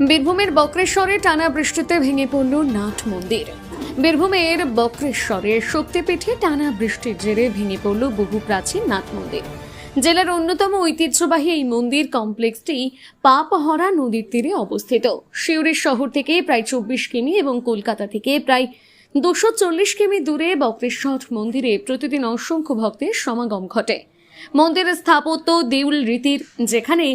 বীরভূমের বক্রেশ্বরে টানা বৃষ্টিতে ভেঙে পড়ল নাট মন্দির। বীরভূমের বক্রেশ্বরে শক্তিপীঠে টানা বৃষ্টির জেরে ভেঙে পড়ল বহু প্রাচীন নাট মন্দির। জেলার অন্যতম ঐতিহ্যবাহী এই মন্দির কমপ্লেক্সটি পাপহরা নদীর তীরে অবস্থিত। শিউরি শহর থেকে প্রায় চব্বিশ কিমি এবং কলকাতা থেকে প্রায় দুশো চল্লিশ কিমি দূরে বক্রেশ্বর মন্দিরে প্রতিদিন অসংখ্য ভক্তের সমাগম ঘটে। মন্দিরের স্থাপত্য, দেউল রীতির, যেখানে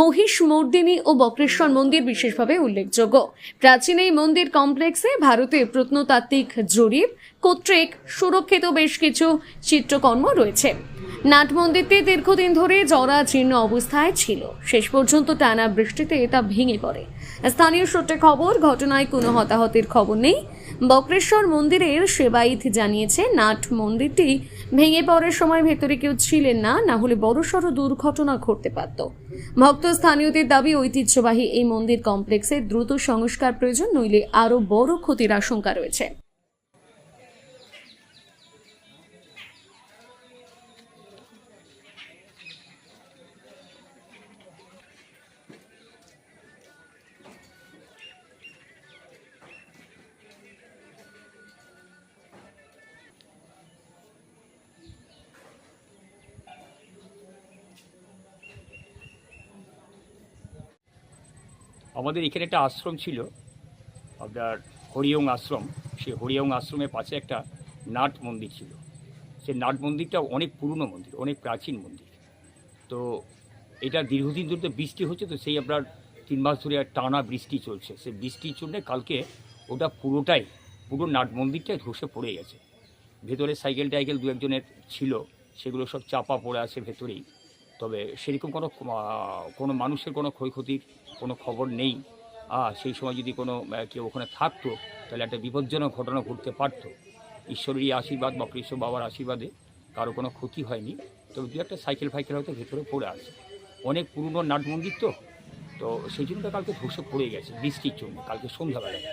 মহিষ, মর্দিনী ও বক্রেশ্বর মন্দির বিশেষভাবে উল্লেখযোগ্য। প্রাচীন এই মন্দির কমপ্লেক্সে ভারতের প্রত্নতাত্ত্বিক জরিপ, কর্তৃক সুরক্ষিত বেশ কিছু চিত্রকর্ম রয়েছে। নাট মন্দিরটি দীর্ঘদিন ধরে জরা জীর্ণ অবস্থায় ছিল। শেষ পর্যন্ত টানা বৃষ্টিতে তা ভেঙে পড়ে। স্থানীয় সূত্রে খবর, ঘটনায় কোনো হতাহতের খবর নেই। বক্রেশ্বর মন্দিরের সেবাইত জানিয়েছে নাট মন্দিরটি ভেঙে পড়ার সময় ভেতরে কেউ ছিলেন না না হলে বড়সড় দুর্ঘটনা ঘটতে পারত। ভক্ত স্থানীয়দের দাবি, ঐতিহ্যবাহী এই মন্দির কমপ্লেক্সে দ্রুত সংস্কার প্রয়োজন, নইলে আরও বড় ক্ষতির আশঙ্কা রয়েছে। আমাদের এখানে একটা আশ্রম ছিল, আপনার হরিয়ং আশ্রম। সেই হরিয়ং আশ্রমের পাশে একটা নাট মন্দির ছিল। সেই নাট মন্দিরটা অনেক পুরনো মন্দির, অনেক প্রাচীন মন্দির। তো এটা দীর্ঘদিন ধরে বৃষ্টি হচ্ছে, তো সেই আপনার তিন মাস ধরে টানা বৃষ্টি চলছে। সেই বৃষ্টির জন্যে কালকে ওটা পুরোটাই, পুরো নাট মন্দিরটাই ধসে পড়ে গেছে। ভেতরে সাইকেল টাইকেল দু একজনের ছিল, সেগুলো সব চাপা পড়ে আছে ভেতরেই। তবে সেরকম কোনো কোনো মানুষের কোনো ক্ষয়ক্ষতির কোনো খবর নেই। সেই সময় যদি কোনো কেউ ওখানে থাকতো তাহলে একটা বিপজ্জনক ঘটনা ঘটতে পারতো। ঈশ্বরেরই আশীর্বাদ বা কৃষ্ণ বাবার আশীর্বাদে কারও কোনো ক্ষতি হয়নি। তবে দু একটা সাইকেল ফাইকেল হয়তো ভেতরে পড়ে আছে। অনেক পুরনো নাট মন্দির তো তো সেই জন্য কালকে ধসে পড়ে গেছে বৃষ্টির জন্য। কালকে সন্ধ্যাবেলায়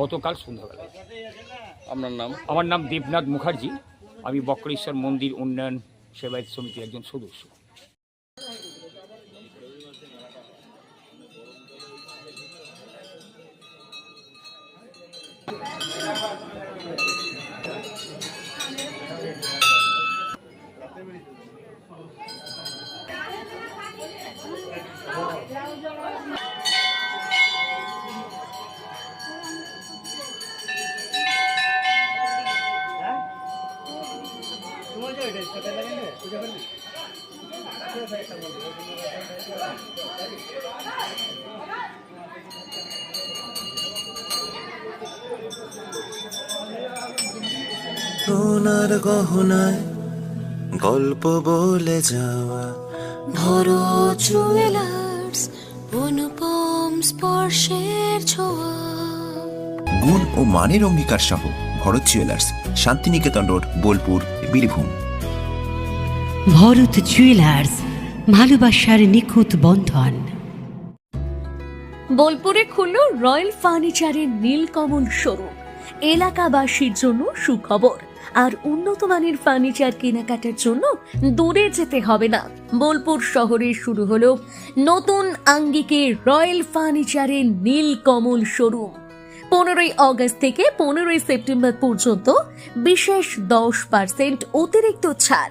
গতকাল সন্ধ্যাবেলায়। আপনার নাম? আমার নাম দেবনাথ মুখার্জি। আমি বক্রেশ্বর মন্দির উন্নয়ন সেবায়ত সমিতির একজন সদস্য। সোনার গহনায় গল্প বলে যাওয়া। ভরো জুয়েলার্স অনুপম স্পর্শের ছোঁয়া। গুণ ও মানের অঙ্গীকার সহ Bharat jewellers Shantiniketan road Bolpur Birbhum. Bharat jewellers ভালোবাসার নিখুঁত বন্ধন। বোলপুরে খুলল রয়্যাল ফার্নিচারের নীলকমল শোরুম। এলাকাবাসীর জন্য সুখবর। আর উন্নত মানের ফার্নিচার কেনাকাটার জন্য দূরে যেতে হবে না। বোলপুর শহরে শুরু হলো নতুন আঙ্গিকে রয়্যাল ফার্নিচারের নীলকমল শোরুম। পনেরোই অগস্ট থেকে পনেরোই সেপ্টেম্বর পর্যন্ত বিশেষ দশ পার্সেন্ট অতিরিক্ত ছাড়।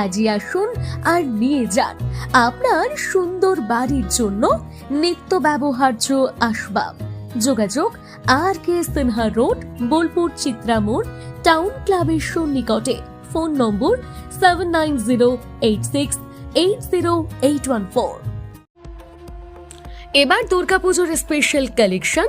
আজই আসুন আর নিয়ে যান আপনার সুন্দর বাড়ির জন্য নিত্য ব্যবহার্য আসবাব। যোগাযোগ R K Sinha road, Bolpur, Chitramor, town ক্লাবের সন্নিকটে। Phone number seven nine zero eight six eight zero eight one four. এবার দুর্গাপুজোর স্পেশাল কালেকশন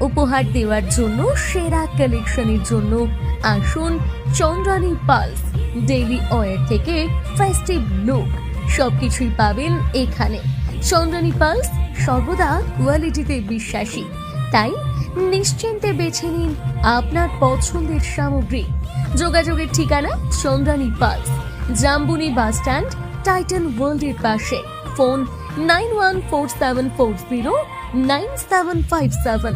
উপহার দেওয়ার জন্য, সেরা কালেকশনের জন্য আসুন চন্দ্রানী পালস, ডেইলি ওয়ার থেকে ফেস্টিভ লুক সবকিছুই পাবেন এখানে। চন্দ্রানী পালস সর্বদা কোয়ালিটিতে বিশ্বাসী। তাই নিশ্চিন্তে বেছে নিন আপনার পছন্দের সামগ্রী। যোগাযোগের ঠিকানা Chandrani Pals, Jambuni bus stand, Titan ওয়ার্ল্ডের পাশে। Phone nine one four seven four zero nine seven five seven